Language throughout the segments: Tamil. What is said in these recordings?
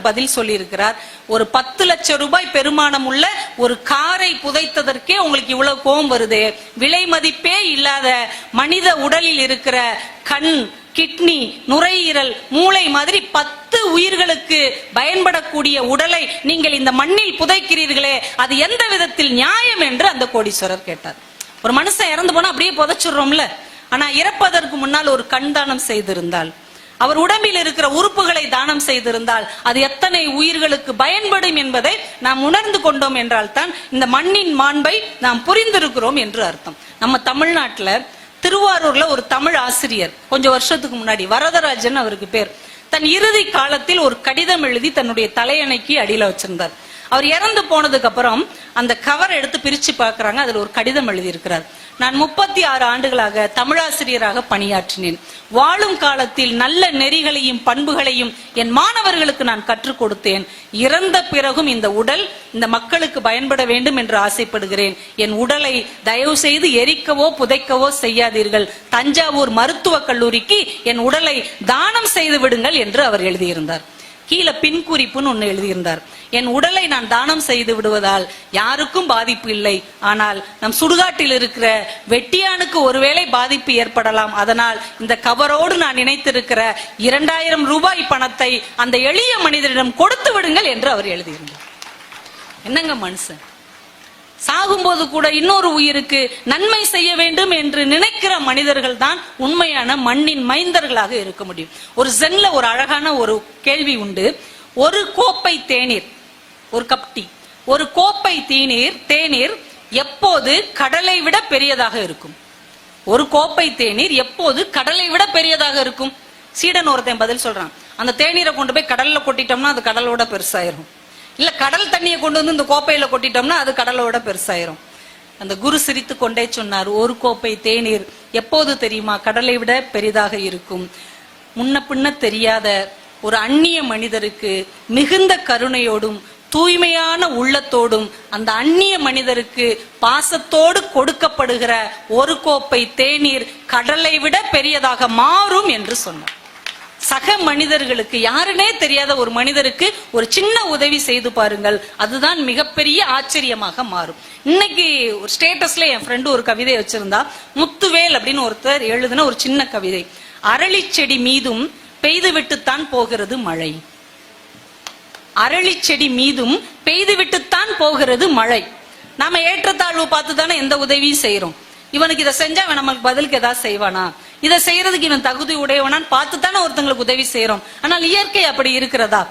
அவர் பதில் சொல்லியிருக்கிறார். ஒரு பத்து லட்சம் ரூபாய் பெருமானம் உள்ள ஒரு காரை புதைத்ததற்கே உங்களுக்கு இவ்வளவு கோபம் வருது. விலை மதிப்பே இல்லாத மனித உடலில் இருக்கிற கண் கிட்னி நுரையீரல் மூளை மாதிரி பத்து உயிர்களுக்கு பயன்படக்கூடிய உடலை நீங்கள் இந்த மண்ணில் புதைக்கிறீர்களே அது எந்த விதத்தில் நியாயம் என்று அந்த கோடீஸ்வரர் கேட்டார். ஒரு மனுஷன் இறந்து போனா அப்படியே புதைச்சிடுறோம்ல. ஆனா இறப்பதற்கு முன்னால் ஒரு கண்தானம் செய்திருந்தால் அவர் உடம்பில் இருக்கிற உறுப்புகளை தானம் செய்திருந்தால் அது எத்தனை உயிர்களுக்கு பயன்படும் என்பதை நாம் உணர்ந்து கொண்டோம் என்றால் தான் இந்த மண்ணின் மாண்பை நாம் புரிந்திருக்கிறோம் என்று அர்த்தம். நம்ம தமிழ்நாட்டுல திருவாரூர்ல ஒரு தமிழ் ஆசிரியர் கொஞ்சம் வருஷத்துக்கு முன்னாடி வரதராஜன் அவருக்கு பேர். தன் இறுதி காலத்தில் ஒரு கடிதம் எழுதி தன்னுடைய தலையணைக்கு அடியில வச்சிருந்தார். அவர் இறந்து போனதுக்கு அப்புறம் அந்த கவர் எடுத்து பிரிச்சு பாக்குறாங்க அதுல ஒரு கடிதம் எழுதி இருக்கிறார் நான் முப்பத்தி ஆறு ஆண்டுகளாக தமிழாசிரியராக பணியாற்றினேன். வாழும் காலத்தில் நல்ல நெறிகளையும் பண்புகளையும் என் மாணவர்களுக்கு நான் கற்றுக் கொடுத்தேன். இறந்த பிறகும் இந்த உடல் இந்த மக்களுக்கு பயன்பட வேண்டும் என்று ஆசைப்படுகிறேன். என் உடலை தயவு செய்து எரிக்கவோ புதைக்கவோ செய்யாதீர்கள். தஞ்சாவூர் மருத்துவக் கல்லூரிக்கு என் உடலை தானம் செய்து விடுங்கள் என்று அவர் எழுதியிருந்தார். கீழே பின் குறிப்புன்னு ஒன்று எழுதியிருந்தார். என் உடலை நான் தானம் செய்து விடுவதால் யாருக்கும் பாதிப்பு இல்லை. ஆனால் நம் சுடுகாட்டில் இருக்கிற வெட்டியானுக்கு ஒருவேளை பாதிப்பு ஏற்படலாம். அதனால் இந்த கவரோடு நான் நினைத்திருக்கிற இரண்டாயிரம் ரூபாய் பணத்தை அந்த எளிய மனிதரிடம் கொடுத்து விடுங்கள் என்று அவர் எழுதியிருந்தார். என்னங்க மனுஷன்? சாகும்போது கூட இன்னொரு உயிருக்கு நன்மை செய்ய வேண்டும் என்று நினைக்கிற மனிதர்கள் தான் உண்மையான மண்ணின் மைந்தர்களாக இருக்க முடியும். ஒரு ஜென்ல ஒரு அழகான ஒரு கேள்வி உண்டு. ஒரு கோப்பை தேநீர் ஒரு கப் டீ ஒரு கோப்பை தேநீர் தேநீர் எப்போது கடலை விட பெரியதாக இருக்கும்? ஒரு கோப்பை தேநீர் எப்போது கடலை விட பெரியதாக இருக்கும்? சீடன் ஒருத்தன் பதில் சொல்றான். அந்த தேநீரை கொண்டு போய் கடல்ல கொட்டிட்டோம்னா அது கடலோட பெருசாயிரும். இல்லை கடல் தண்ணியை கொண்டு வந்து இந்த கோப்பையில் கொட்டிட்டோம்னா அது கடலோட பெருசாயிரும். அந்த குரு சிரித்து கொண்டே சொன்னார் ஒரு கோப்பை தேநீர் எப்போது தெரியுமா? கடலை விட பெரிதாக இருக்கும். முன்ன பின்ன தெரியாத ஒரு அந்நிய மனிதருக்கு மிகுந்த கருணையோடும் தூய்மையான உள்ளத்தோடும் அந்த அந்நிய மனிதருக்கு பாசத்தோடு கொடுக்கப்படுகிற ஒரு கோப்பை தேநீர் கடலை விட பெரியதாக மாறும் என்று சொன்னார். சக மனிதர்களுக்கு யாருனே தெரியாத ஒரு மனிதருக்கு ஒரு சின்ன உதவி செய்து பாருங்கள். அதுதான் மிகப்பெரிய ஆச்சரியமாக மாறும். இன்னைக்கு ஒரு ஸ்டேட்டஸ்ல என் ஃப்ரெண்டு ஒரு கவிதை வச்சிருந்தா முத்துவேல் அப்படின்னு ஒருத்தர் எழுதின ஒரு சின்ன கவிதை. அரளி செடி மீதும் பெய்து விட்டுத்தான் போகிறது மழை. அரளி செடி மீதும் பெய்து விட்டுத்தான் போகிறது மழை. நாம ஏற்றத்தாழ்வு பார்த்து தானே எந்த உதவியும் செய்யறோம் இவனுக்கு இதை செஞ்சா இவன் நமக்கு பதிலுக்கு ஏதாவது செய்வானா? இதை செய்யறதுக்கு இவன் தகுதி உடையவனான்னு பார்த்து தானே ஒருத்தங்களுக்கு உதவி செய்யறோம். ஆனால் இயற்கை அப்படி இருக்கிறதா?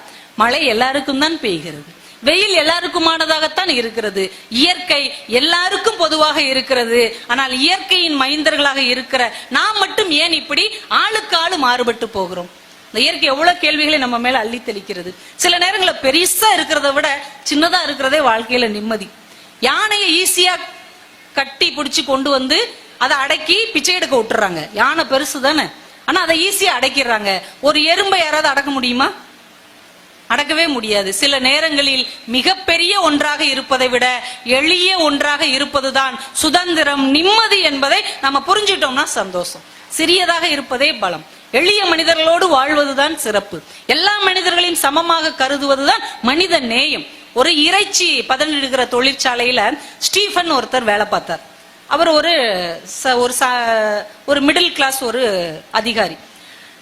மழை எல்லாருக்கும் தான் பெய்கிறது. வெயில் எல்லாருக்குமானதாகத்தான் இருக்கிறது. இயற்கை எல்லாருக்கும் பொதுவாக இருக்கிறது. ஆனால் இயற்கையின் மைந்தர்களாக இருக்கிற நாம் மட்டும் ஏன் இப்படி ஆளுக்கு ஆளு மாறுபட்டு போகிறோம்? இந்த இயற்கை எவ்வளவு கேள்விகளை நம்ம மேல அள்ளி தெளிக்கிறது. சில நேரங்களில் பெருசா இருக்கிறத விட சின்னதா இருக்கிறதே வாழ்க்கையில நிம்மதி. யானையை ஈஸியா கட்டி பிடிச்சி கொண்டு வந்து அதை அடக்கி பிச்சை எடுக்க விட்டுறாங்க. யானை பெருசு தானே. ஆனா அதை ஈஸியா அடக்கிடுறாங்க ஒரு எறும்பை யாராவது அடக்க முடியுமா? அடக்கவே முடியாது. சில நேரங்களில் மிகப்பெரிய ஒன்றாக இருப்பதை விட எளிய ஒன்றாக இருப்பதுதான் சுதந்திரம் நிம்மதி என்பதை நம்ம புரிஞ்சிட்டோம்னா சந்தோஷம். சிறியதாக இருப்பதே பலம். எளிய மனிதர்களோடு வாழ்வதுதான் சிறப்பு. எல்லா மனிதர்களையும் சமமாக கருதுவதுதான் மனித நேயம். ஒரு இறைச்சி பதனிடுகிற தொழிற்சாலையில ஸ்டீஃபன் ஒருத்தர் வேலை பார்த்தார். அவர் ஒரு ச- ஒரு ச- ஒரு மிடில் கிளாஸ் ஒரு அதிகாரி.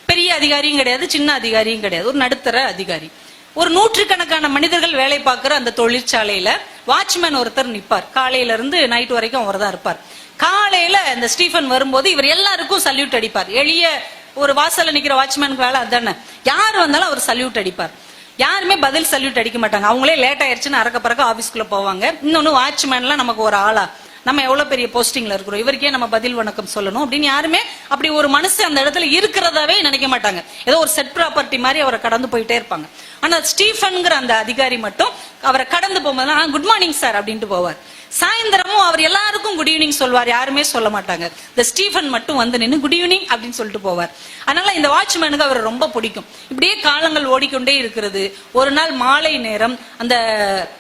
பெரிய அதிகாரியும் கிடையாது சின்ன அதிகாரியும் கிடையாது ஒரு நடுத்தர அதிகாரி. ஒரு நூற்றுக்கணக்கான மனிதர்கள் வேலை பார்க்கிற அந்த தொழிற்சாலையில வாட்ச்மேன் ஒருத்தர் நிப்பார். காலையில இருந்து நைட் வரைக்கும் அவர் தான் இருப்பார். காலையில இந்த ஸ்டீஃபன் வரும்போது இவர் எல்லாருக்கும் சல்யூட் அடிப்பார். எளிய ஒரு வாசல்ல நிக்கிற வாட்ச்மேனுக்கு வேலை அதுதானே யார் வந்தாலும் அவர் சல்யூட் அடிப்பார். யாருமே பதில் சல்யூட் அடிக்க மாட்டாங்க. அவங்களே லேட் ஆயிடுச்சுன்னு அறக்க பறக்க ஆபீஸ்க்குள்ள போவாங்க. இன்னொன்னு வாட்ச்மேன்லாம் நமக்கு ஒரு ஆளா நம்ம எவ்வளவு பெரிய போஸ்டிங்ல இருக்கிறோம்? இவருக்கே நம்ம பதில் வணக்கம் சொல்லணும். அப்படின்னு யாருமே அப்படி ஒரு மனுஷன் அந்த இடத்துல இருக்கிறதாவே நினைக்க மாட்டாங்க. ஏதோ ஒரு செட் ப்ராப்பர்ட்டி மாதிரி அவரை கடந்து போயிட்டே இருப்பாங்க. ஆனா ஸ்டீஃபன்ங்கிற அந்த அதிகாரி மட்டும் அவரை கடந்து போகும்போது குட் மார்னிங் சார் அப்படின்ட்டு போவார். சாயந்தரமும் அவர் எல்லாருக்கும் குட் ஈவினிங் சொல்வார். யாருமே சொல்ல மாட்டாங்க. இந்த ஸ்டீஃபன் மட்டும் வந்து நின்று குட் ஈவினிங் அப்படின்னு சொல்லிட்டு போவார். அதனால இந்த வாட்ச்மேனுக்கு அவரை ரொம்ப பிடிக்கும். இப்படியே காலங்கள் ஓடிக்கொண்டே இருக்கிறது. ஒரு நாள் மாலை நேரம் அந்த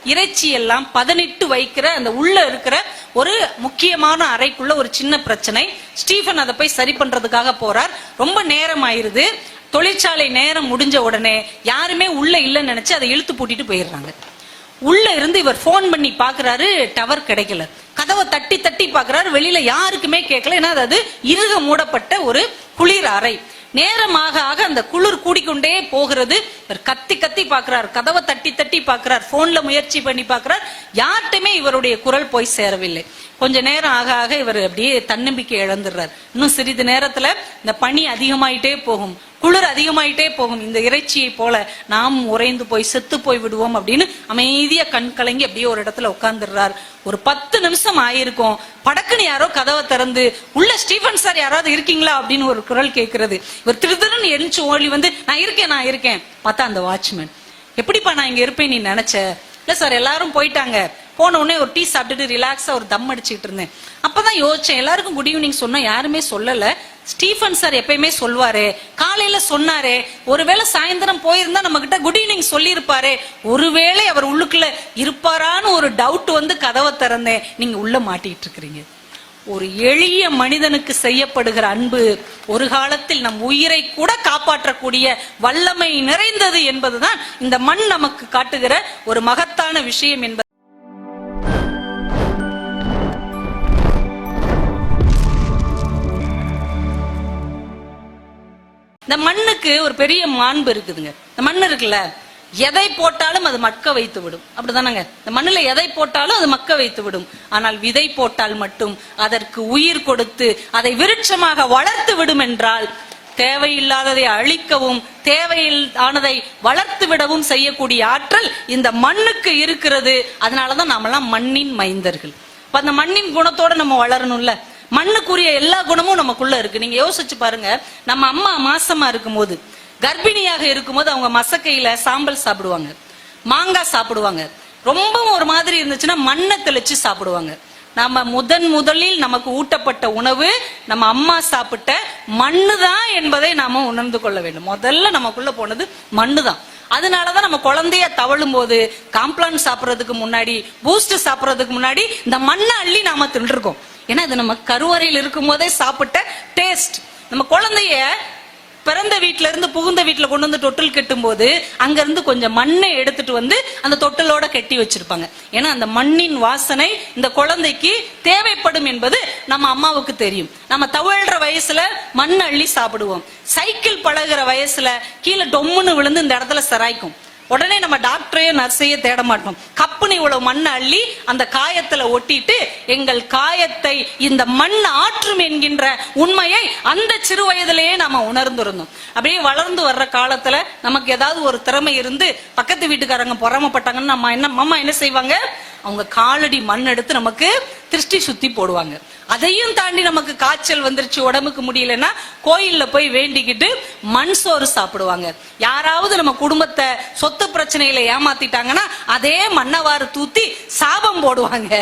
இறைச்சி எல்லாம் பதனிட்டு வைக்கிற அந்த உள்ள இருக்கிற ஒரு முக்கியமான அறைக்குள்ள ஒரு சின்ன பிரச்சனை. ஸ்டீஃபன் அதை போய் சரி பண்றதுக்காக போறார். ரொம்ப நேரம் ஆயிருது. தொழிற்சாலை நேரம் முடிஞ்ச உடனே யாருமே உள்ள இல்லைன்னு நினைச்சு அதை இழுத்து பூட்டிட்டு போயிடுறாங்க. உள்ள இருந்து இவர் ஃபோன் பண்ணி பாக்குறாரு டவர் கிடைக்கல. கதவை தட்டி தட்டி பாக்குறாரு வெளியில யாருக்குமே கேட்கல. ஏன்னா அது இறுக மூடப்பட்ட ஒரு குளிர் அறை. நேரமாக ஆக அந்த குளிர் கூடிக்கொண்டே போகிறது. இவர் கத்தி கத்தி பாக்குறார் கதவை தட்டி தட்டி பாக்குறார் போன்ல முயற்சி பண்ணி பாக்குறார் யார்ட்டுமே இவருடைய குரல் போய் சேரவில்லை. கொஞ்ச நேரம் ஆக ஆக இவர் அப்படியே தன்னம்பிக்கை இழந்துடுறார். இன்னும் சிறிது நேரத்துல இந்த பனி அதிகமாயிட்டே போகும். குளிர் அதிகமாயிட்டே போகும். இந்த இறைச்சியை போல நாம் உறைந்து போய் செத்து போய் விடுவோம் அப்படின்னு அமைதியா கண் கலங்கி அப்படியே ஒரு இடத்துல உட்கார்ந்துடுறார். ஒரு பத்து நிமிஷம் ஆயிருக்கும். படக்குன்னு யாரோ கதவை திறந்து உள்ள ஸ்டீஃபன் சார் யாராவது இருக்கீங்களா? அப்படின்னு ஒரு குரல் கேட்கிறது. இவர் திருதிருன்னு எரிஞ்சு ஓடி வந்து நான் இருக்கேன் நான் இருக்கேன். பார்த்தா அந்த வாட்ச்மேன் எப்படிப்பா நான் இங்க இருப்பேன் நீ நினைச்ச? இல்ல சார் எல்லாரும் போயிட்டாங்க. போன உடனே ஒரு டீ சாப்பிட்டுட்டு ரிலாக்ஸா ஒரு தம் அடிச்சுட்டு இருந்தேன். அப்பதான் யோசிச்சேன் எல்லாருக்கும் குட் ஈவினிங் சொன்னா யாருமே சொல்லல. ஸ்டீஃபன் சார் எப்பயுமே சொல்வாரு காலையில சொன்னாரே ஒருவேளை சாயந்தரம் போயிருந்தா நம்ம கிட்ட குட் ஈவினிங் சொல்லியிருப்பாரு. ஒருவேளை அவர் உள்ளுக்குள்ள இருப்பாரான்னு ஒரு டவுட் வந்து கதவை திறந்தேன் நீங்க உள்ள மாட்டிட்டு இருக்கிறீங்க. ஒரு எளிய மனிதனுக்கு செய்யப்படுகிற அன்பு ஒரு காலத்தில் நம் உயிரை கூட காப்பாற்றக்கூடிய வல்லமை நிறைந்தது என்பதுதான் இந்த மண் நமக்கு காட்டுகிற ஒரு மகத்தான விஷயம் என்பது. இந்த மண்ணுக்கு ஒரு பெரிய மாண்பு இருக்குதுங்க. இந்த மண் இருக்குல்ல எதை போட்டாலும் அது மக்க வைத்து விடும். அப்படிதானங்க? இந்த மண்ணுல எதை போட்டாலும் அது மக்க வைத்து விடும். ஆனால் விதை போட்டால் மட்டும் அதற்கு உயிர் கொடுத்து அதை விருட்சமாக வளர்த்து விடும் என்றால் தேவையில்லாததை அழிக்கவும் தேவையில்லானதை வளர்த்து விடவும் செய்யக்கூடிய ஆற்றல் இந்த மண்ணுக்கு இருக்கிறது. அதனாலதான் நாமெல்லாம் மண்ணின் மைந்தர்கள். அந்த மண்ணின் குணத்தோட நம்ம வளரணும்ல. மண்ணுக்குரிய எல்லா குணமும் நமக்குள்ள இருக்கு. நீங்க யோசிச்சு பாருங்க. நம்ம அம்மா மாசமா இருக்கும்போது கர்ப்பிணியாக இருக்கும்போது அவங்க மசக்கையில சாம்பல் சாப்பிடுவாங்க. மாங்காய் சாப்பிடுவாங்க. ரொம்பவும் ஒரு மாதிரி இருந்துச்சுன்னா மண்ணை தெளிச்சு சாப்பிடுவாங்க. நம்ம முதன் முதலில் நமக்கு ஊட்டப்பட்ட உணவு நம்ம அம்மா சாப்பிட்ட மண்ணு தான் என்பதை நாம உணர்ந்து கொள்ள வேண்டும். முதல்ல நமக்குள்ள போனது மண்ணு தான் அதனாலதான் நம்ம குழந்தைய தவழும் போது காம்ப்ளான் சாப்பிட்றதுக்கு முன்னாடி பூஸ்ட் சாப்பிட்றதுக்கு முன்னாடி இந்த மண்ணை அள்ளி நாம தின்றுருக்கோம். ஏன்னா இது நம்ம கருவறையில் இருக்கும் போதே சாப்பிட்ட டேஸ்ட் நம்ம குழந்தைய பிறந்த வீட்ல இருந்து புகுந்த வீட்டில் கொண்டு வந்து தொட்டில் கெட்டும் போது அங்க இருந்து கொஞ்சம் மண்ணை எடுத்துட்டு வந்து அந்த தொட்டிலோட கட்டி வச்சிருப்பாங்க. ஏன்னா அந்த மண்ணின் வாசனை இந்த குழந்தைக்கு தேவைப்படும் என்பது நம்ம அம்மாவுக்கு தெரியும். நம்ம தவழ்ற வயசுல மண் அள்ளி சாப்பிடுவோம். சைக்கிள் பழகுற வயசுல கீழே டொம்முன்னு விழுந்து இந்த இடத்துல சராய்க்கும். உடனே நம்ம டாக்டரையோ நர்ஸையோ தேட மாட்டோம். கப்புனு இவ்வளவு மண்ணை அள்ளி அந்த காயத்துல ஒட்டிட்டு எங்கள் காயத்தை இந்த மண் ஆற்றும் என்கின்ற உண்மையை அந்த சிறு வயதிலேயே நாம உணர்ந்திருந்தோம். அப்படியே வளர்ந்து வர்ற காலத்துல நமக்கு ஏதாவது ஒரு திறமை இருந்து பக்கத்து வீட்டுக்காரங்க பொறாமப்பட்டாங்கன்னு நம்ம என்ன மாமா என்ன செய்வாங்க? அவங்க காலடி மண் எடுத்து நமக்கு திருஷ்டி சுத்தி போடுவாங்க. அதையும் தாண்டி நமக்கு காய்ச்சல் வந்துருச்சு உடம்புக்கு முடியலன்னா கோயில்ல போய் வேண்டிக்கிட்டு மண் சோறு சாப்பிடுவாங்க. யாராவது நம்ம குடும்பத்தை சொத்து பிரச்சனையில ஏமாத்திட்டாங்கன்னா அதே மண்ணவாறு தூத்தி சாபம் போடுவாங்க.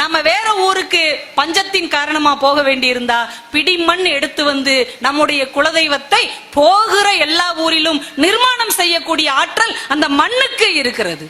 நம்ம வேற ஊருக்கு பஞ்சத்தின் காரணமா போக வேண்டியிருந்தா பிடிமண் எடுத்து வந்து நம்முடைய குலதெய்வத்தை போகிற எல்லா ஊரிலும் நிர்மாணம் செய்யக்கூடிய ஆற்றல் அந்த மண்ணுக்கு இருக்கிறது.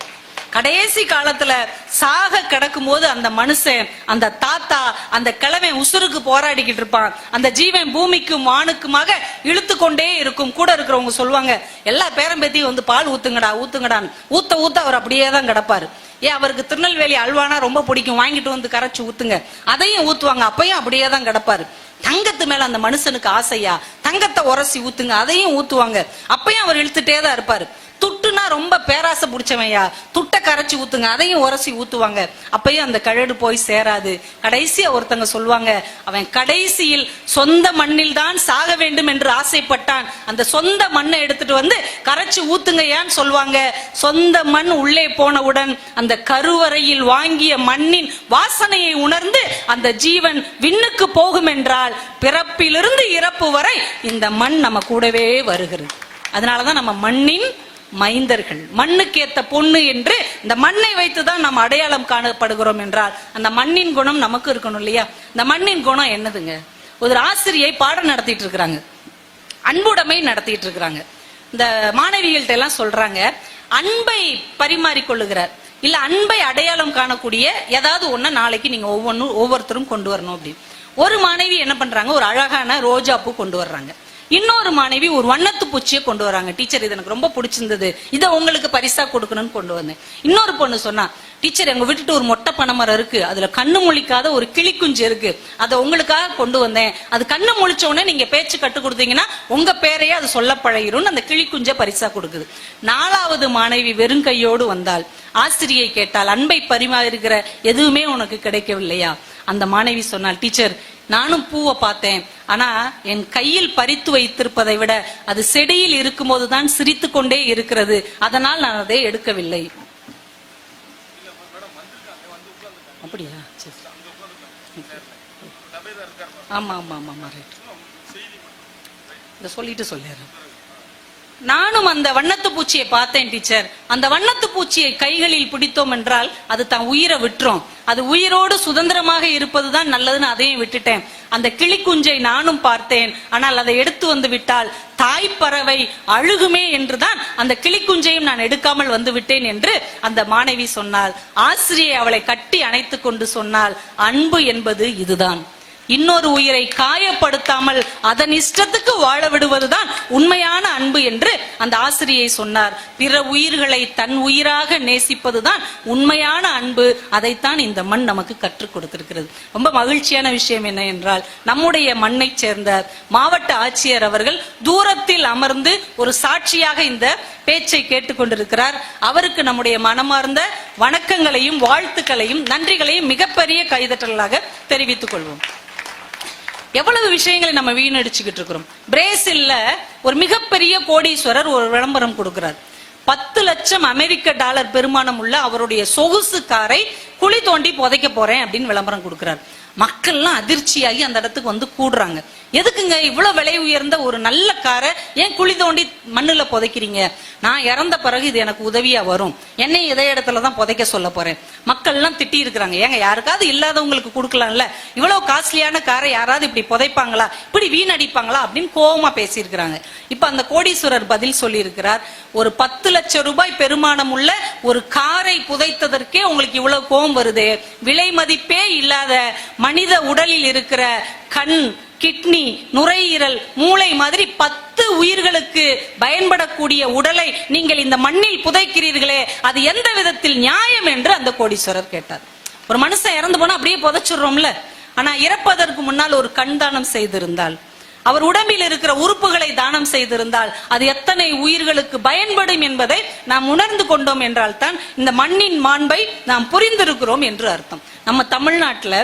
கடைசி காலத்துல சாக கிடக்கும் போது அந்த மனுஷன் அந்த தாத்தா அந்த கிழமை உசுருக்கு போராடிக்கிட்டு இருப்பான். அந்த ஜீவன் பூமிக்கும் வானுக்குமாக இழுத்து கொண்டே இருக்கும். கூட இருக்கிறவங்க சொல்லுவாங்க எல்லா பேரம்பேத்தியும் வந்து பால் ஊத்துங்கடா ஊத்துங்கடான்னு. ஊத்த ஊத்த அவர் அப்படியே தான் கிடப்பாரு. ஏன் அவருக்கு திருநெல்வேலி அல்வானா ரொம்ப பிடிக்கும். வாங்கிட்டு வந்து கரைச்சு ஊத்துங்க. அதையும் ஊத்துவாங்க. அப்பயும் அப்படியே தான் கிடப்பாரு. தங்கத்து மேல அந்த மனுஷனுக்கு ஆசையா? தங்கத்தை உரசி ஊத்துங்க. அதையும் ஊத்துவாங்க. அப்பயும் அவர் இழுத்துட்டே தான் இருப்பாரு. துட்டுனா ரொம்ப பேராசை பிடிச்சவையா துட்டை கரைச்சி ஊத்துங்க அதையும் உரசி ஊத்துவாங்க. அப்பயும் அந்த கழடு போய் சேராது. கடைசியா ஒருத்தங்க சொல்லுவாங்க அவன் கடைசியில் சொந்த மண்ணில் தான் சாக வேண்டும் என்று ஆசைப்பட்டான். அந்த சொந்த மண்ணை எடுத்துட்டு வந்து கரைச்சி ஊத்துங்க ஏன்னு சொல்லுவாங்க. சொந்த மண் உள்ளே போனவுடன் அந்த கருவறையில் வாங்கிய மண்ணின் வாசனையை உணர்ந்து அந்த ஜீவன் விண்ணுக்கு போகும் என்றால் பிறப்பிலிருந்து இறப்பு வரை இந்த மண் நம்ம கூடவே வருகிறது. அதனாலதான் நம்ம மண்ணின் மைந்தர்கள். மண்ணுக்கு ஏத்த பொண்ணு என்று இந்த மண்ணை வைத்து தான் நாம் அடையாளம் காணப்படுகிறோம் என்றால் அந்த மண்ணின் குணம் நமக்கு இருக்கணும் இல்லையா? இந்த மண்ணின் குணம் என்னதுங்க? ஒரு ஆசிரியை பாடம் நடத்திட்டு இருக்கிறாங்க. அன்புடைமை நடத்திட்டு இருக்கிறாங்க. இந்த மாணவிகள்கிட்ட எல்லாம் சொல்றாங்க அன்பை பரிமாறிக்கொள்ளுகிறார். இல்ல அன்பை அடையாளம் காணக்கூடிய ஏதாவது ஒண்ண நாளைக்கு நீங்க ஒவ்வொன்றும் ஒவ்வொருத்தரும் கொண்டு வரணும் அப்படின்னு. ஒரு மாணவி என்ன பண்றாங்க? ஒரு அழகான ரோஜா பூ கொண்டு வர்றாங்க. இன்னொரு மாணவி ஒரு வண்ணத்து பூச்சியை கொண்டு வராங்க. டீச்சர் இது எனக்கு ரொம்ப பிடிச்சிருந்தது. இதை உங்களுக்கு பரிசா கொடுக்கணும்னு கொண்டு வந்தேன். இன்னொரு பொண்ணு சொன்னா டீச்சர் எங்க விட்டுட்டு ஒரு மொட்டை பனைமரம் இருக்கு. அதுல கண்ணு முழிக்காத ஒரு கிளிக்குஞ்சு இருக்கு. அதை உங்களுக்காக கொண்டு வந்தேன். அது கண்ணு முழிச்ச உடனே நீங்க பேச்சு கட்டு கொடுத்தீங்கன்னா உங்க பேரையே அது சொல்ல பழகிரும் அந்த கிளிக்குஞ்ச பரிசா கொடுக்குது. நாலாவது மாணவி வெறும் கையோடு வந்தால் ஆசிரியை கேட்டால் அன்பை பரிமாறுகிற எதுவுமே உனக்கு கிடைக்கவில்லையா? அந்த மாணவி சொன்னால் டீச்சர் நானும் பூவை பார்த்தேன். ஆனா என் கையில் பறித்து வைத்திருப்பதை விட அது செடியில் இருக்கும்போது தான் சிரித்து கொண்டே இருக்கிறது. அதனால் நான் அதை எடுக்கவில்லை. அப்படியா? சரி. ஆமா ஆமா ஆமா ஆமா ரைட் சொல்லிட்டு சொல்லிடுறேன். நானும் அந்த வண்ணத்து பூச்சியை பார்த்தேன் டீச்சர். அந்த வண்ணத்து பூச்சியை கைகளில் பிடித்தோம் என்றால் அது தான் உயிரை விட்டுரும். அது உயிரோடு சுதந்திரமாக இருப்பதுதான் நல்லதுன்னு அதையும் விட்டுட்டேன். அந்த கிளிக்குஞ்சை நானும் பார்த்தேன். ஆனால் அதை எடுத்து வந்து விட்டால் தாய் பறவை அழுகுமே என்றுதான் அந்த கிளிக்குஞ்சையும் நான் எடுக்காமல் வந்து விட்டேன் என்று அந்த மாணவி சொன்னாள். ஆசிரியை அவளை கட்டி அணைத்துக் கொண்டு சொன்னால் அன்பு என்பது இதுதான். இன்னொரு உயிரை காயப்படுத்தாமல் அதன் இஷ்டத்துக்கு வாழ விடுவதுதான் உண்மையான அன்பு என்று அந்த ஆசிரியை சொன்னார். பிற உயிர்களை தன் உயிராக நேசிப்பதுதான் உண்மையான அன்பு. அதைத்தான் இந்த மண் நமக்கு கற்றுக் கொடுத்திருக்கிறது. ரொம்ப மகிழ்ச்சியான விஷயம் என்ன என்றால் நம்முடைய மண்ணை சேர்ந்த மாவட்ட ஆட்சியர் அவர்கள் தூரத்தில் அமர்ந்து ஒரு சாட்சியாக இந்த பேச்சை கேட்டுக்கொண்டிருக்கிறார் அவருக்கு நம்முடைய மனமார்ந்த வணக்கங்களையும் வாழ்த்துக்களையும் நன்றிகளையும் மிகப்பெரிய கைதட்டலாக தெரிவித்துக் கொள்வோம். எவ்வளவு விஷயங்களை நம்ம வீணடிச்சுக்கிட்டு இருக்கிறோம். பிரேசில்ல ஒரு மிகப்பெரிய கோடீஸ்வரர் ஒரு விளம்பரம் கொடுக்கிறார். பத்து லட்சம் அமெரிக்க டாலர் பெருமானம் உள்ள அவருடைய சொகுசு காரை குழி தோண்டி புதைக்க போறேன் அப்படின்னு விளம்பரம் கொடுக்கிறார். மக்கள்லாம் அதிர்ச்சியாகி அந்த இடத்துக்கு வந்து கூடுறாங்க. எதுக்குங்க இவ்வளவு விலை உயர்ந்த ஒரு நல்ல காரை ஏன் குழி தோண்டி மண்ணுல புதைக்கிறீங்க? நான் இறந்த பிறகு இது எனக்கு உதவியா வரும். என்னை இதே இடத்துல தான் புதைக்க சொல்ல போறேன். மக்கள் எல்லாம் திட்டி இருக்கிறாங்க. ஏங்க யாருக்காவது இல்லாதவங்களுக்கு கொடுக்கலாம்ல? இவ்வளவு காஸ்ட்லியான காரை யாராவது இப்படி புதைப்பாங்களா? இப்படி வீணடிப்பாங்களா? அப்படின்னு கோபமா பேசியிருக்கிறாங்க. இப்ப அந்த கோடீஸ்வரர் பதில் சொல்லி இருக்கிறார் ஒரு பத்து லட்சம் ரூபாய் பெருமானம் உள்ள ஒரு காரை புதைத்ததற்கே உங்களுக்கு இவ்வளவு கோபம் வருது. விலை மதிப்பே இல்லாத மனித உடலில் இருக்கிற கண் கிட்னி நுரையீரல் மூளை மாதிரி பத்து உயிர்களுக்கு பயன்படக்கூடிய உடலை நீங்கள் இந்த மண்ணில் புதைக்கிறீர்களே அது எந்த விதத்தில் நியாயம் என்று அந்த கோடீஸ்வரர் கேட்டார். ஒரு மனுஷன் இறந்து போனா அப்படியே புதைச்சிடுறோம்ல. ஆனா இறப்பதற்கு முன்னால் ஒரு கண் தானம் செய்திருந்தால் அவர் உடம்பில் இருக்கிற உறுப்புகளை தானம் செய்திருந்தால் அது எத்தனை உயிர்களுக்கு பயன்படும் என்பதை நாம் உணர்ந்து கொண்டோம் என்றால் தான் இந்த மண்ணின் மாண்பை நாம் புரிந்திருக்கிறோம் என்று அர்த்தம். நம்ம தமிழ்நாட்டில்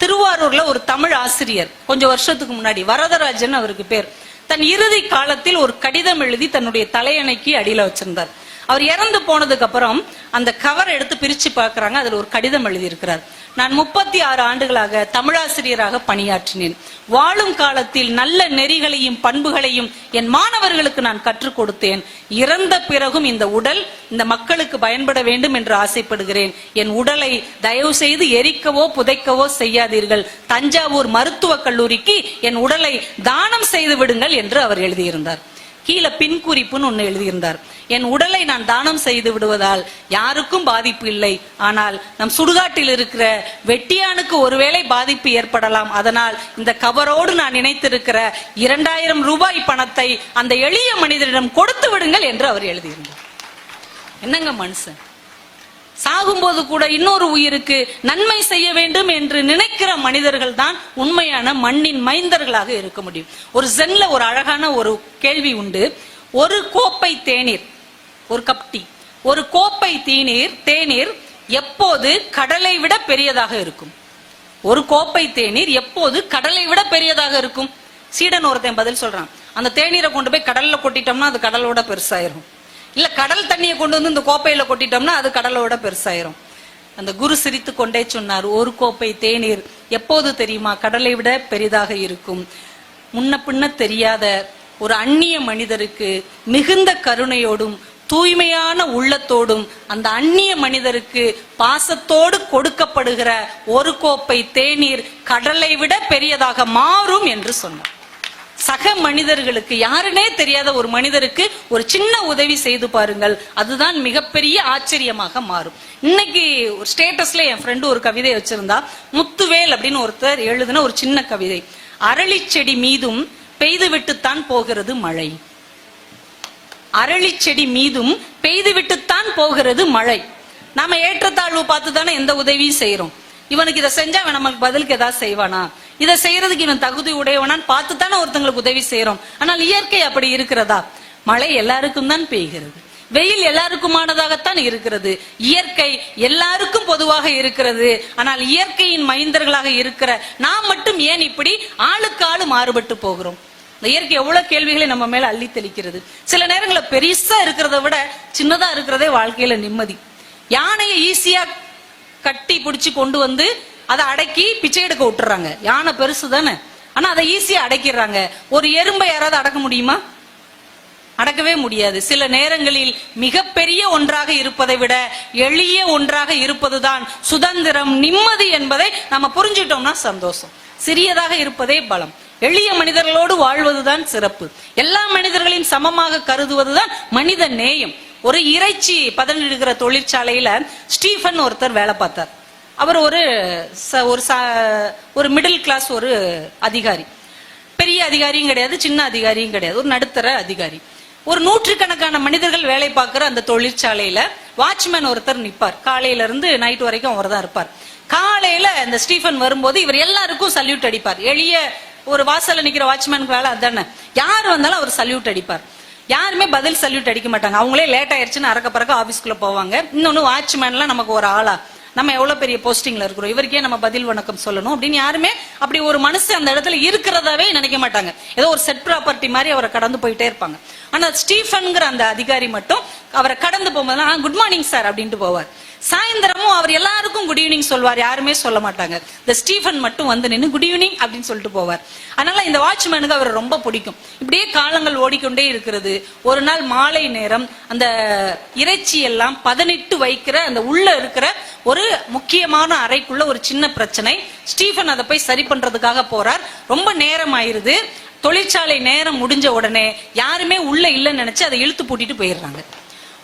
திருவாரூர்ல ஒரு தமிழ் ஆசிரியர். கொஞ்சம் வருஷத்துக்கு முன்னாடி. வரதராஜன் அவருக்கு பேர். தன் இறுதி காலத்தில் ஒரு கடிதம் எழுதி தன்னுடைய தலையணைக்கு அடியில வச்சிருந்தார். அவர் இறந்து போனதுக்கு அப்புறம் அந்த கவர் எடுத்து பிரிச்சு பார்க்கறாங்க. அதுல ஒரு கடிதம் எழுதியிருக்கிறார். நான் முப்பத்தி ஆறு ஆண்டுகளாக தமிழாசிரியராக பணியாற்றினேன். வாழும் காலத்தில் நல்ல நெறிகளையும் பண்புகளையும் என் மாணவர்களுக்கு நான் கற்றுக் கொடுத்தேன். இறந்த பிறகும் இந்த உடல் இந்த மக்களுக்கு பயன்பட வேண்டும் என்று ஆசைப்படுகிறேன். என் உடலை தயவு செய்து எரிக்கவோ புதைக்கவோ செய்யாதீர்கள். தஞ்சாவூர் மருத்துவக் கல்லூரிக்கு என் உடலை தானம் செய்து விடுங்கள் என்று அவர் எழுதியிருந்தார். கீழே பின் குறிப்புன்னு ஒண்ணு எழுதியிருந்தார். என் உடலை நான் தானம் செய்து விடுவதால் யாருக்கும் பாதிப்பு இல்லை. ஆனால் நம் சுடுகாட்டில் இருக்கிற வெட்டியானுக்கு ஒருவேளை பாதிப்பு ஏற்படலாம். அதனால் இந்த கவரோடு நான் இணைத்திருக்கிற இரண்டாயிரம் ரூபாய் பணத்தை அந்த எளிய மனிதரிடம் கொடுத்து விடுங்கள் என்று அவர் எழுதியிருந்தார். என்னங்க மனுஷன்? சாகும்போது கூட இன்னொரு உயிருக்கு நன்மை செய்ய வேண்டும் என்று நினைக்கிற மனிதர்கள் தான் உண்மையான மண்ணின் மைந்தர்களாக இருக்க முடியும். ஒரு ஜென்ல ஒரு அழகான ஒரு கேள்வி உண்டு. ஒரு கோப்பை தேநீர் ஒரு கப் டீ ஒரு கோப்பை தீநீர் தேநீர் எப்போது கடலை விட பெரியதாக இருக்கும்? ஒரு கோப்பை தேநீர் எப்போது கடலை விட பெரியதாக இருக்கும்? சீடன் ஒருத்தன் பதில் சொல்றான். அந்த தேநீரை கொண்டு போய் கடல்ல கொட்டிட்டோம்னா அது கடலோட பெருசாயிரும். இல்ல கடல் தண்ணியை கொண்டு வந்து இந்த கோப்பையில கொட்டிட்டோம்னா அது கடலோட பெருசாயிரும். அந்த குரு சிரித்து கொண்டே சொன்னார் ஒரு கோப்பை தேநீர் எப்போது தெரியுமா? கடலை விட பெரிதாக இருக்கும். முன்ன பின்ன தெரியாத ஒரு அந்நிய மனிதருக்கு மிகுந்த கருணையோடும் தூய்மையான உள்ளத்தோடும் அந்த அந்நிய மனிதருக்கு பாசத்தோடு கொடுக்கப்படுகிற ஒரு கோப்பை தேநீர் கடலை விட பெரியதாக மாறும் என்று சொன்னார். சக மனிதர்களுக்கு யாருனே தெரியாத ஒரு மனிதருக்கு ஒரு சின்ன உதவி செய்து பாருங்கள். அதுதான் மிகப்பெரிய ஆச்சரியமாக மாறும். இன்னைக்கு ஒரு ஸ்டேட்டஸ்ல என் ஃப்ரெண்டு ஒரு கவிதை வச்சிருந்தா முத்துவேல் அப்படின்னு ஒருத்தர் எழுதின ஒரு சின்ன கவிதை. அரளி செடி மீதும் பெய்துவிட்டுத்தான் போகிறது மழை. அரளி செடி மீதும் பெய்துவிட்டுத்தான் போகிறது மழை. நாம ஏற்றத்தாழ்வு பார்த்து தானே எந்த உதவியும் செய்யறோம் இவனுக்கு இதை செஞ்சா இவன் நமக்கு பதிலுக்கு ஏதாவது செய்வானா? இதை செய்யறதுக்கு இவன் தகுதி உடையவனான்னு பார்த்து தானே ஒருத்தங்களுக்கு உதவி செய்யறோம் ஆனால் இயற்கை அப்படி இருக்கிறதா? மழை எல்லாருக்கும் தான் பெய்கிறது. வெயில் எல்லாருக்குமானதாகத்தான் இருக்கிறது. இயற்கை எல்லாருக்கும் பொதுவாக இருக்கிறது. ஆனால் இயற்கையின் மைந்தர்களாக இருக்கிற நாம் மட்டும் ஏன் இப்படி ஆளுக்கு ஆளு மாறுபட்டு போகிறோம்? இந்த இயற்கை எவ்வளவு கேள்விகளை நம்ம மேல அள்ளி தெளிக்கிறது. சில நேரங்களில் பெருசா இருக்கிறத விட சின்னதா இருக்கிறதே வாழ்க்கையில நிம்மதி. யானையை ஈஸியா கட்டி பிடிச்சி கொண்டு வந்து அதை அடக்கி பிச்சை எடுக்க விட்டுறாங்க. யானை பெருசு தானே. ஆனா அதை ஈஸியா அடக்கிடுறாங்க. ஒரு எறும்பை யாராவது அடக்க முடியுமா? அடக்கவே முடியாது. சில நேரங்களில் மிகப்பெரிய ஒன்றாக இருப்பதை விட எளிய ஒன்றாக இருப்பதுதான் சுதந்திரம் நிம்மதி என்பதை நம்ம புரிஞ்சிட்டோம்னா சந்தோஷம். சிறியதாக இருப்பதே பலம். எளிய மனிதர்களோடு வாழ்வதுதான் சிறப்பு. எல்லா மனிதர்களையும் சமமாக கருதுவதுதான் மனித நேயம். ஒரு இறைச்சி பதனிடுகிற தொழிற்சாலையில ஸ்டீஃபன் ஒருத்தர் வேலை பார்த்தார். அவர் ஒரு ச- ஒரு ஒரு மிடில் கிளாஸ் ஒரு அதிகாரி. பெரிய அதிகாரியும் கிடையாது சின்ன அதிகாரியும் கிடையாது ஒரு நடுத்தர அதிகாரி. ஒரு நூற்றுக்கணக்கான மனிதர்கள் வேலை பார்க்கிற அந்த தொழிற்சாலையில வாட்ச்மேன் ஒருத்தர் நிப்பார். காலையில இருந்து நைட் வரைக்கும் அவர் தான் இருப்பார். காலையில இந்த ஸ்டீஃபன் வரும்போது இவர் எல்லாருக்கும் சல்யூட் அடிப்பார். எளிய ஒரு வாசல்ல நிக்கிற வாட்ச்மேனுக்கு வேலை அதானே? யார் வந்தாலும் அவர் சல்யூட் அடிப்பார். யாருமே பதில் சல்யூட் அடிக்க மாட்டாங்க அவங்களே லேட் ஆயிடுச்சுன்னு அறக்க பறக்க ஆபீஸ்க்குள்ள போவாங்க. இன்னொன்னு வாட்ச்மேன்லாம் நமக்கு ஒரு ஆளா நம்ம எவ்வளவு பெரிய போஸ்டிங்ல இருக்கிறோம். இவருக்கே நம்ம பதில் வணக்கம் சொல்லணும் அப்படின்னு யாருமே அப்படி ஒரு மனசு அந்த இடத்துல இருக்கிறதாவே நினைக்க மாட்டாங்க. ஏதோ ஒரு செட் ப்ராப்பர்ட்டி மாதிரி அவரை கடந்து போயிட்டே இருப்பாங்க. ஆனா ஸ்டீஃபன்ங்கிற அந்த அதிகாரி மட்டும் அவரை கடந்து போகும்போது குட் மார்னிங் சார் அப்படின்ட்டு போவார். சாயந்தரமும் அவர் எல்லாருக்கும் குட் ஈவினிங் சொல்வார் யாருமே சொல்ல மாட்டாங்க. இந்த ஸ்டீஃபன் மட்டும் வந்து நின்று குட் ஈவினிங் அப்படின்னு சொல்லிட்டு போவார். அதனால இந்த வாட்ச்மேனுக்கு அவர் ரொம்ப பிடிக்கும். இப்படியே காலங்கள் ஓடிக்கொண்டே இருக்கிறது. ஒரு நாள் மாலை நேரம் அந்த இறைச்சி எல்லாம் பதனிட்டு வைக்கிற அந்த உள்ள இருக்கிற ஒரு முக்கியமான அறைக்குள்ள ஒரு சின்ன பிரச்சனை. ஸ்டீஃபன் அதை போய் சரி பண்றதுக்காக போறார். ரொம்ப நேரம் ஆயிருது. தொழிற்சாலை நேரம் முடிஞ்ச உடனே யாருமே உள்ள இல்லைன்னு நினைச்சு அதை இழுத்து பூட்டிட்டு போயிடுறாங்க.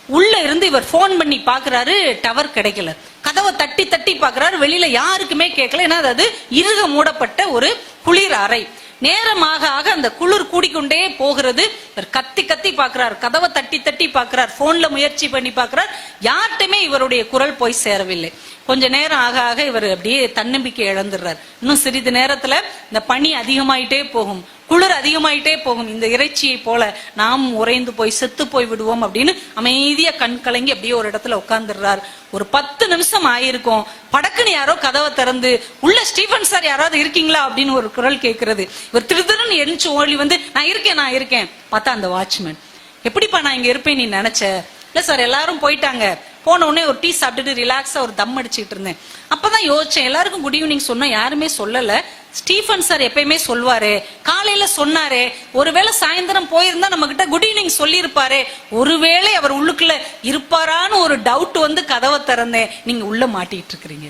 உள்ள இருந்து இவர் ஃபோன் பண்ணி பாக்குறாரு டவர் கிடைக்கல. கதவை தட்டி தட்டி பாக்குறாரு வெளியில யாருக்குமே கேட்கல. ஏன்னா அது இருக மூடப்பட்ட ஒரு குளிர் அறை. நேரமாக ஆக அந்த குளிர் கூடிக்கொண்டே போகிறது. இவர் கத்தி கத்தி பாக்குறார் கதவை தட்டி தட்டி பாக்குறார் போன்ல முயற்சி பண்ணி பாக்குறார் யார்கிட்டயுமே இவருடைய குரல் போய் சேரவில்லை. கொஞ்ச நேரம் ஆக ஆக இவர் அப்படியே தன்னம்பிக்கை இழந்துடுறார். இன்னும் சிறிது நேரத்துல இந்த பனி அதிகமாயிட்டே போகும். குளிர் அதிகமாயிட்டே போகும். இந்த இறைச்சியை போல நாம் உறைந்து போய் செத்து போய் விடுவோம் அப்படின்னு அமைதியா கண் கலங்கி அப்படியே ஒரு இடத்துல உட்காந்துடுறார் ஒரு பத்து நிமிஷம் ஆயிருக்கும். படக்குன்னு யாரோ கதவை திறந்து உள்ள ஸ்டீஃபன் சார் யாராவது இருக்கீங்களா? அப்படின்னு ஒரு குரல் கேட்கிறது இவர் திருதிருன்னு எரிஞ்சு ஓடி வந்து நான் இருக்கேன் நான் இருக்கேன். பார்த்தா அந்த வாட்ச்மேன் எப்படிப்பா நான் இங்க இருப்பேன் நீ நினைச்ச? இல்ல சார் எல்லாரும் போயிட்டாங்க. போன உடனே ஒரு டீ சாப்பிட்டுட்டு ரிலாக்ஸா ஒரு தம் அடிச்சுட்டு இருந்தேன். அப்பதான் யோசிச்சேன் எல்லாருக்கும் குட் ஈவினிங் சொன்னா யாருமே சொல்லல. ஸ்டீஃபன் சார் எப்பயுமே சொல்வாரு. காலையில சொன்னாரு. ஒருவேளை சாயந்தரம் போயிருந்தா நம்ம கிட்ட குட் ஈவினிங் சொல்லியிருப்பாரு. ஒருவேளை அவர் உள்ளுக்குள்ள இருப்பாரான்னு ஒரு டவுட் வந்து கதவை திறந்தேன். நீங்க உள்ள மாட்டிட்டு இருக்கிறீங்க.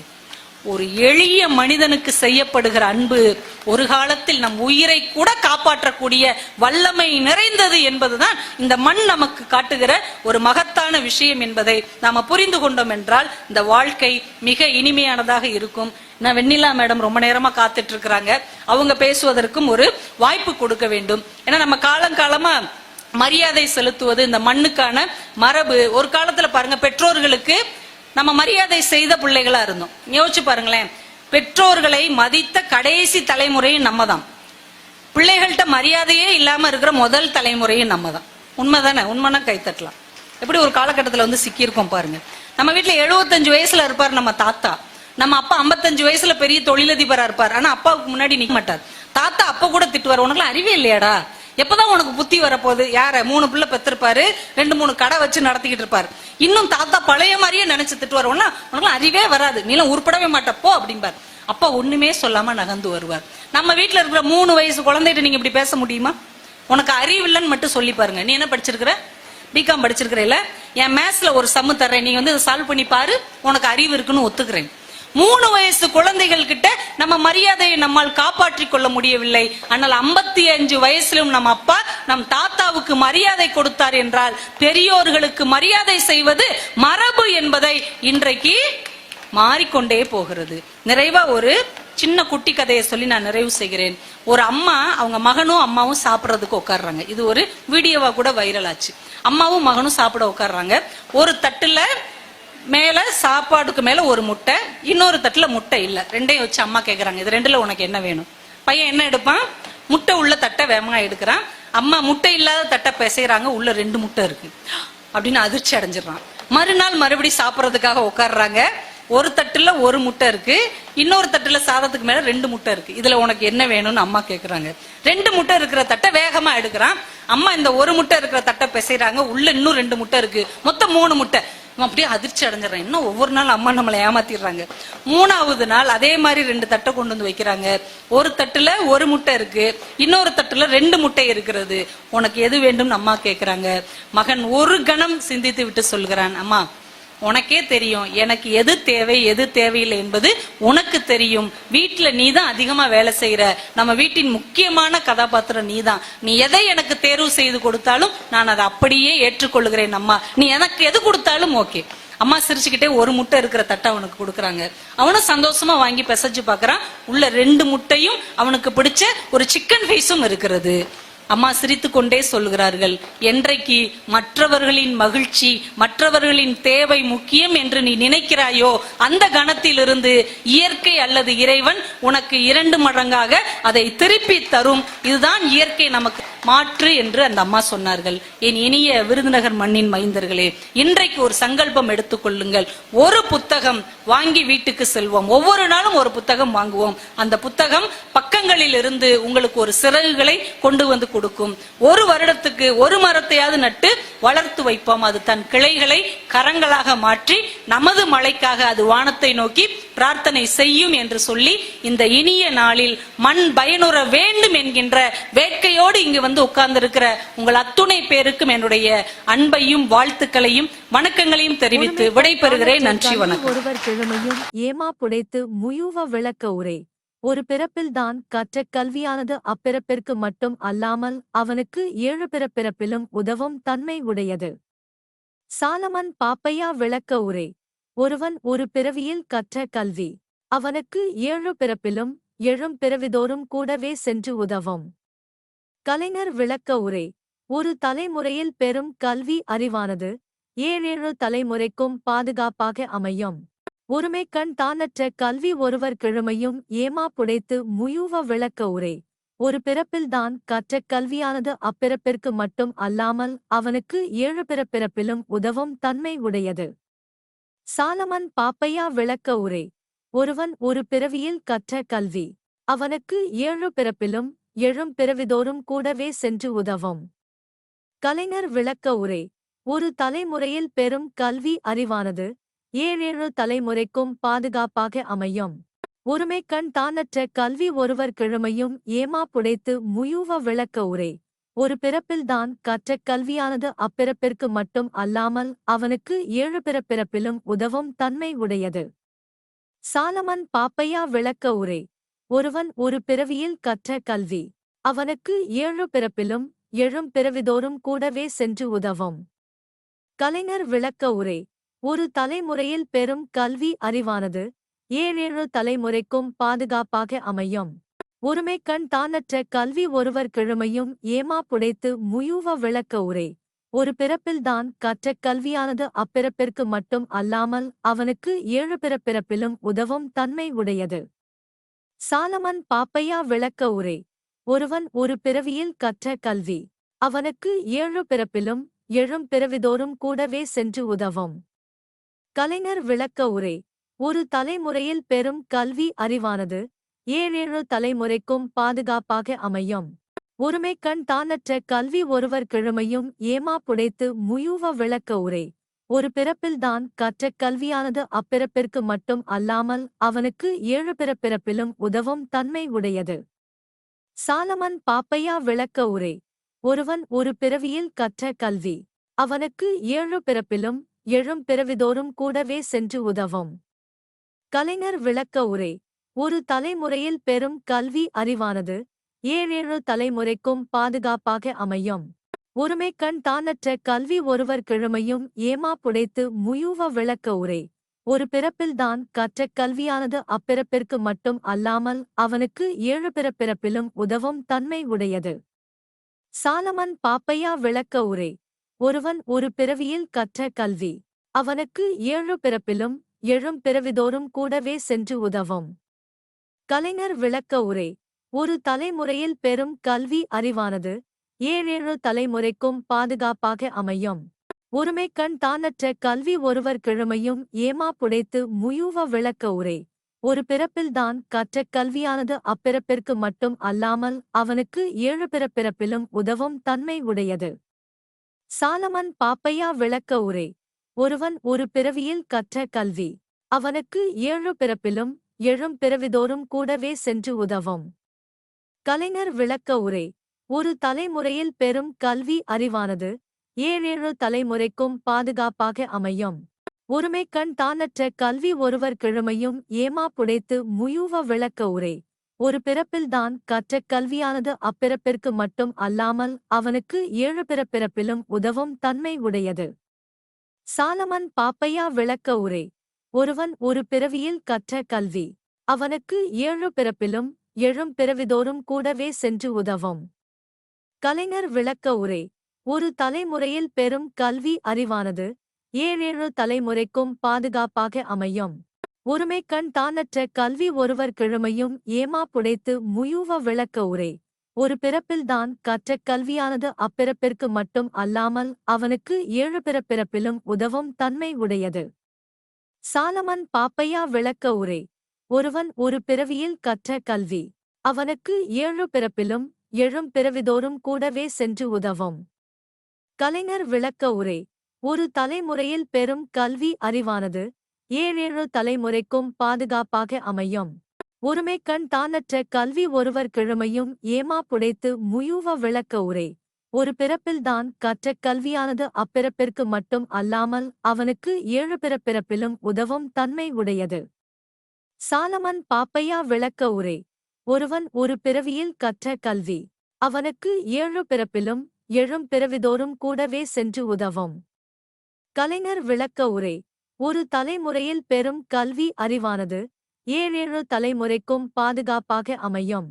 ஒரு எளிய மனிதனுக்கு செய்யப்படுகிற அன்பு ஒரு காலத்தில் நம் உயிரை கூட காப்பாற்றக்கூடிய வல்லமை நிறைந்தது என்பதுதான் இந்த மண் நமக்கு காட்டுகிற ஒரு மகத்தான விஷயம் என்பதை நாம புரிந்து கொண்டோம் என்றால் இந்த வாழ்க்கை மிக இனிமையானதாக இருக்கும். நான் வெண்ணிலா மேடம் ரொம்ப நேரமா காத்துட்டு இருக்கிறாங்க அவங்க பேசுவதற்கும் ஒரு வாய்ப்பு கொடுக்க வேண்டும். ஏன்னா நம்ம காலங்காலமா மரியாதை செலுத்துவது இந்த மண்ணுக்கான மரபு. ஒரு காலத்துல பாருங்க பெற்றோர்களுக்கு நம்ம மரியாதை செய்த பிள்ளைகளா இருந்தோம். யோசிச்சு பாருங்களேன். பெற்றோர்களை மதித்த கடைசி தலைமுறையும் நம்ம தான் பிள்ளைகள்கிட்ட மரியாதையே இல்லாம இருக்கிற முதல் தலைமுறையும் நம்ம தான் உண்மைதானே உண்மைனா கைத்தட்டலாம் எப்படி ஒரு காலகட்டத்தில் வந்து சிக்கியிருக்கோம் பாருங்க. நம்ம வீட்டில் எழுபத்தஞ்சு வயசுல இருப்பார் நம்ம தாத்தா. நம்ம அப்பா 55 வயசுல பெரிய தொழிலதிபரா இருப்பார். ஆனா அப்பாவுக்கு முன்னாடி நிற்க மாட்டார். தாத்தா அப்பா கூட திட்டுவார். உனக்குலாம் அறிவே இல்லையாடா? எப்பதான் உனக்கு புத்தி வரப்போகுது? யார? மூணு பிள்ளை பெற்றிருப்பாரு ரெண்டு மூணு கடை வச்சு நடத்திக்கிட்டு இருப்பாரு. இன்னும் தாத்தா பழைய மாதிரியே நினைச்சு திட்டுவார். உடனே உனக்குலாம் அறிவே வராது. நீலாம் உருப்படவே மாட்டப்போ அப்படிம்பார். அப்பா ஒண்ணுமே சொல்லாம நகர்ந்து வருவார். நம்ம வீட்டுல இருக்கிற மூணு வயசு குழந்தைகிட்ட நீங்க இப்படி பேச முடியுமா? உனக்கு அறிவு இல்லைன்னு மட்டும் சொல்லி பாருங்க. நீ என்ன படிச்சிருக்கிற? பிகாம் படிச்சிருக்கிறேல என் மேத்ஸ்ல ஒரு சம்மு தர்றேன். நீ வந்து சால்வ் பண்ணி பாரு. உனக்கு அறிவு இருக்குன்னு ஒத்துக்கிறேன். மூணு வயசு குழந்தைகள் கிட்ட நம்ம மரியாதையை நம்மால் காப்பாற்றிக் கொள்ள முடியவில்லை. ஆனால் ஐம்பத்தி அஞ்சு வயசிலும் நம் அப்பா நம் தாத்தாவுக்கு மரியாதை கொடுத்தார் என்றால் பெரியோர்களுக்கு மரியாதை செய்வது மரபு என்பதை இன்றைக்கு மாறிக்கொண்டே போகிறது. நிறைவா ஒரு சின்ன குட்டி கதையை சொல்லி நான் நிறைவு செய்கிறேன். ஒரு அம்மா அவங்க மகனும் அம்மாவும் சாப்பிட்றதுக்கு உட்காடுறாங்க இது ஒரு வீடியோவா கூட வைரல் ஆச்சு. அம்மாவும் மகனும் சாப்பிட உட்காடுறாங்க ஒரு தட்டுல மேல சாப்பாடுக்கு மேல ஒரு முட்டை இன்னொரு தட்டுல முட்டை இல்ல. ரெண்டையும் வச்சு அம்மா கேக்குறாங்க. இது ரெண்டுல உனக்கு என்ன வேணும்? பையன் என்ன எடுப்பான்? முட்டை உள்ள தட்டை வேகமா எடுக்கிறான். அம்மா முட்டை இல்லாத தட்டை பிசைகிறாங்க உள்ள ரெண்டு முட்டை இருக்கு. அப்படின்னு அதிர்ச்சி அடைஞ்சிடறான். மறுநாள் மறுபடியும் சாப்பிட்றதுக்காக உட்காடுறாங்க ஒரு தட்டுல ஒரு முட்டை இருக்கு. இன்னொரு தட்டுல சாதத்துக்கு மேல ரெண்டு முட்டை இருக்கு. இதுல உனக்கு என்ன வேணும்னு அம்மா கேக்குறாங்க. ரெண்டு முட்டை இருக்கிற தட்டை வேகமா எடுக்கிறான். அம்மா இந்த ஒரு முட்டை இருக்கிற தட்டை பிசைறாங்க. உள்ள இன்னும் ரெண்டு முட்டை இருக்கு. மொத்தம் மூணு முட்டை. இவன் அப்படியே அதிர்ச்சி அடைஞ்சிடறான். இன்னும் ஒவ்வொரு நாள் அம்மா நம்மளை ஏமாத்திடுறாங்க. மூணாவது நாள் அதே மாதிரி ரெண்டு தட்டை கொண்டு வந்து வைக்கிறாங்க. ஒரு தட்டுல ஒரு முட்டை இருக்கு. இன்னொரு தட்டுல ரெண்டு முட்டை இருக்கிறது. உனக்கு எது வேண்டும் அம்மா கேட்கிறாங்க மகன் ஒரு கணம் சிந்தித்து விட்டு சொல்கிறான் அம்மா உனக்கே தெரியும் எனக்கு எது தேவை எது தேவையில்லை என்பது உனக்கு தெரியும். வீட்டில் நீ தான் அதிகமாக வேலை செய்கிற நம்ம வீட்டின் முக்கியமான கதாபாத்திரம் நீ தான் நீ எதை எனக்கு தேர்வு செய்து கொடுத்தாலும் நான் அதை அப்படியே ஏற்றுக்கொள்கிறேன் அம்மா. நீ எனக்கு எது கொடுத்தாலும் ஓகே. அம்மா சிரிச்சுக்கிட்டே ஒரு முட்டை இருக்கிற தட்டை அவனுக்கு கொடுக்குறாங்க. அவனும் சந்தோஷமா வாங்கி பிசைஞ்சு பார்க்குறான். உள்ள ரெண்டு முட்டையும் அவனுக்கு பிடிச்ச ஒரு சிக்கன் ஃபீஸும் இருக்கிறது. அம்மா சிரித்து கொண்டே சொல்கிறார்கள் என்றைக்கு மற்றவர்களின் மகிழ்ச்சி மற்றவர்களின் தேவை முக்கியம் என்று நீ நினைக்கிறாயோ அந்த கணத்திலிருந்து இயற்கை அல்லது இறைவன் உனக்கு இரண்டு மடங்காக அதை திருப்பி தரும். இதுதான் இயற்கை நமக்கு மாற்று என்று அந்த அம்மா சொன்னார்கள். என் இனிய விருதுநகர் மண்ணின் மைந்தர்களே இன்றைக்கு ஒரு சங்கல்பம் எடுத்துக்கொள்ளுங்கள் ஒரு புத்தகம் வாங்கி வீட்டுக்கு செல்வோம். ஒவ்வொரு நாளும் ஒரு புத்தகம் வாங்குவோம். அந்த புத்தகம் பக்கங்களில் இருந்து உங்களுக்கு ஒரு சிறகுகளை கொண்டு வந்து கொடுக்கும். ஒரு வருடத்துக்கு ஒரு மரத்தையாவது நட்டு வளர்த்து வைப்போம். அது தன் கிளைகளை கரங்களாக மாற்றி நமது மழைக்காக அது வானத்தை நோக்கி பிரார்த்தனை செய்யும் என்று சொல்லி இந்த இனிய நாளில் மண் பயனுற வேண்டும் என்கின்ற வேட்கையோடு இங்கு வந்து உட்கார்ந்து இருக்கிற உங்கள் அத்துணை பேருக்கும் என்னுடைய அன்பையும் வாழ்த்துக்களையும் வணக்கங்களையும் தெரிவித்து விடைபெறுகிறேன். நன்றி வணக்கம். ஒருவர் கிழமையும் ஏமா புடைத்து முயுவ விளக்க உரை. ஒரு பிறப்பில்தான் கற்ற கல்வியானது அப்பிறப்பிற்கு மட்டும் அல்லாமல் அவனுக்கு ஏழு பிறப்பிறப்பிலும் உதவும் தன்மை உடையது. சாலமன் பாப்பையா விளக்க உரை. ஒருவன் ஒரு பிறவியில் கற்ற கல்வி. அவனுக்கு ஏழு பிறப்பிலும் எழும் பிறவிதோறும் கூடவே சென்று உதவும். கலைஞர் விளக்க உரை. ஒரு தலைமுறையில் பெறும் கல்வி அறிவானது. ஏழேழு தலைமுறைக்கும் பாதுகாப்பாக அமையும். ஒருமை கண் தானற்ற கல்வி ஒருவர் கிழமையும் ஏமா புடைத்து முயூவ விளக்க உரை. ஒரு பிறப்பில்தான் கற்ற கல்வியானது அப்பிறப்பிற்கு மட்டும் அல்லாமல் அவனுக்கு ஏழு பிறப்பிறப்பிலும் உதவும் தன்மை உடையது. சாலமன் பாப்பையா விளக்க உரை. ஒருவன் ஒரு பிறவியில் கற்ற கல்வி. அவனுக்கு ஏழு பிறப்பிலும் எழும் பிறவிதோறும் கூடவே சென்று உதவும். கலைஞர் விளக்க உரை. ஒரு தலைமுறையில் பெறும் கல்வி அறிவானது ஏழேழு தலைமுறைக்கும் பாதுகாப்பாக அமையும். ஒருமை கண் தானற்ற கல்வி ஒருவர் கிழமையும் ஏமா புடைத்து முயுவ விளக்க உரை. ஒரு பிறப்பில்தான் கற்ற கல்வியானது அப்பிறப்பிற்கு மட்டும் அல்லாமல் அவனுக்கு ஏழு பிறப்பிறப்பிலும் உதவும் தன்மை உடையது. சாலமன் பாப்பையா விளக்க உரை. ஒருவன் ஒரு பிறவியில் கற்ற கல்வி. அவனுக்கு ஏழு பிறப்பிலும் எழும் பிறவிதோறும் கூடவே சென்று உதவும். கலைஞர் விளக்க உரை. ஒரு தலைமுறையில் பெறும் கல்வி அறிவானது ஏழேழு தலைமுறைக்கும் பாதுகாப்பாக அமையும். ஒருமை கண் தானற்ற கல்வி ஒருவர் கிழமையும் ஏமா புடைத்து முயூவ விளக்க உரை. ஒரு பிறப்பில்தான் கற்ற கல்வியானது அப்பிறப்பிற்கு மட்டும் அல்லாமல் அவனுக்கு ஏழு பிறப்பிறப்பிலும் உதவும் தன்மை உடையது. சாலமன் பாப்பையா விளக்க உரை. ஒருவன் ஒரு பிறவியில் கற்ற கல்வி. அவனுக்கு ஏழு பிறப்பிலும் எழும் பிறவிதோறும் கூடவே சென்று உதவும். கலைஞர் விளக்க உரை. ஒரு தலைமுறையில் பெறும் கல்வி அறிவானது. ஏழேழு தலைமுறைக்கும் பாதுகாப்பாக அமையும். ஒருமை கண் தானற்ற கல்வி ஒருவர் கிழமையும் ஏமா புடைத்து முயுவ விளக்க உரை. ஒரு பிறப்பில்தான் கற்ற கல்வியானது அப்பிறப்பிற்கு மட்டும் அல்லாமல் அவனுக்கு ஏழு பிறப்பிறப்பிலும் உதவும் தன்மை உடையது. சாலமன் பாப்பையா விளக்க உரை. ஒருவன் ஒரு பிறவியில் கற்ற கல்வி. அவனுக்கு ஏழு பிறப்பிலும் எழும் பிறவிதோறும் கூடவே சென்று உதவும். கலைஞர் விளக்க உரை. ஒரு தலைமுறையில் பெறும் கல்வி அறிவானது ஏழேழு தலைமுறைக்கும் பாதுகாப்பாக அமையும். ஒருமை கண் தானற்ற கல்வி ஒருவர் கிழமையும் ஏமா புடைத்து முயுவ விளக்க உரை. ஒரு பிறப்பில்தான் கற்ற கல்வியானது அப்பிறப்பிற்கு மட்டும் அல்லாமல் அவனுக்கு ஏழு பிறப்பிறப்பிலும் உதவும் தன்மை உடையது. சாலமன் பாப்பையா விளக்க உரை. ஒருவன் ஒரு பிறவியில் கற்ற கல்வி. அவனுக்கு ஏழு பிறப்பிலும் எழும் பிறவிதோறும் கூடவே சென்று உதவும். கலைஞர் விளக்க உரை. ஒரு தலைமுறையில் பெறும் கல்வி அறிவானது ஏழேழு தலைமுறைக்கும் பாதுகாப்பாக அமையும். ஒருமை கண் தானற்ற கல்வி ஒருவர் கிழமையும் ஏமா புடைத்து முயூவ விளக்க உரை. ஒரு பிறப்பில்தான் கற்ற கல்வியானது அப்பிறப்பிற்கு மட்டும் அல்லாமல் அவனுக்கு ஏழு பிறப்பிறப்பிலும் உதவும் தன்மை உடையது. சாலமன் பாப்பையா விளக்க உரை. ஒருவன் ஒரு பிறவியில் கற்ற கல்வி. அவனுக்கு ஏழு பிறப்பிலும் எழும் பிறவிதோறும் கூடவே சென்று உதவும். கலைஞர் விளக்க உரை. ஒரு தலைமுறையில் பெறும் கல்வி அறிவானது. ஏழேழு தலைமுறைக்கும் பாதுகாப்பாக அமையும். ஒருமை கண் தானற்ற கல்வி ஒருவர் கிழமையும் ஏமா புடைத்து முயூவ விளக்க உரை. ஒரு பிறப்பில்தான் கற்ற கல்வியானது அப்பிறப்பிற்கு மட்டும் அல்லாமல் அவனுக்கு ஏழு பிறப்பிறப்பிலும் உதவும் தன்மை உடையது. சாலமன் பாப்பையா விளக்க உரை. ஒருவன் ஒரு பிறவியில் கற்ற கல்வி. அவனுக்கு ஏழு பிறப்பிலும் எழும் பிறவிதோறும் கூடவே சென்று உதவும். கலைஞர் விளக்க உரை. ஒரு தலைமுறையில் பெறும் கல்வி அறிவானது. ஏழேழு தலைமுறைக்கும் பாதுகாப்பாக அமையும். ஒருமை கண் தானற்ற கல்வி ஒருவர் கிழமையும் ஏமா புடைத்து முயூவ விளக்க உரை. ஒரு பிறப்பில்தான் கற்ற கல்வியானது அப்பிறப்பிற்கு மட்டும் அல்லாமல் அவனுக்கு ஏழு பிறப்பிறப்பிலும் உதவும் தன்மை உடையது. சாலமன் பாப்பையா விளக்க உரை. ஒருவன் ஒரு பிறவியில் கற்ற கல்வி. அவனுக்கு ஏழு பிறப்பிலும் எழும் பிறவிதோறும் கூடவே சென்று உதவும். கலைஞர் விளக்க உரை. ஒரு தலைமுறையில் பெறும் கல்வி அறிவானது ஏழேழு தலைமுறைக்கும் பாதுகாப்பாக அமையும். ஒருமை கண் தானற்ற கல்வி ஒருவர் கிழமையும் ஏமா புடைத்து முயூவ விளக்க உரை. ஒரு பிறப்பில்தான் கற்ற கல்வியானது அப்பிறப்பிற்கு மட்டும் அல்லாமல் அவனுக்கு ஏழு பிறப்பிறப்பிலும் உதவும் தன்மை உடையது. சாலமன் பாப்பையா விளக்க உரை. ஒருவன் ஒரு பிறவியில் கற்ற கல்வி. அவனுக்கு ஏழு பிறப்பிலும் எழும் பிறவிதோறும் கூடவே சென்று உதவும். கலைஞர் விளக்க உரை. ஒரு தலைமுறையில் பெறும் கல்வி அறிவானது. ஏழேழு தலைமுறைக்கும் பாதுகாப்பாக அமையும்.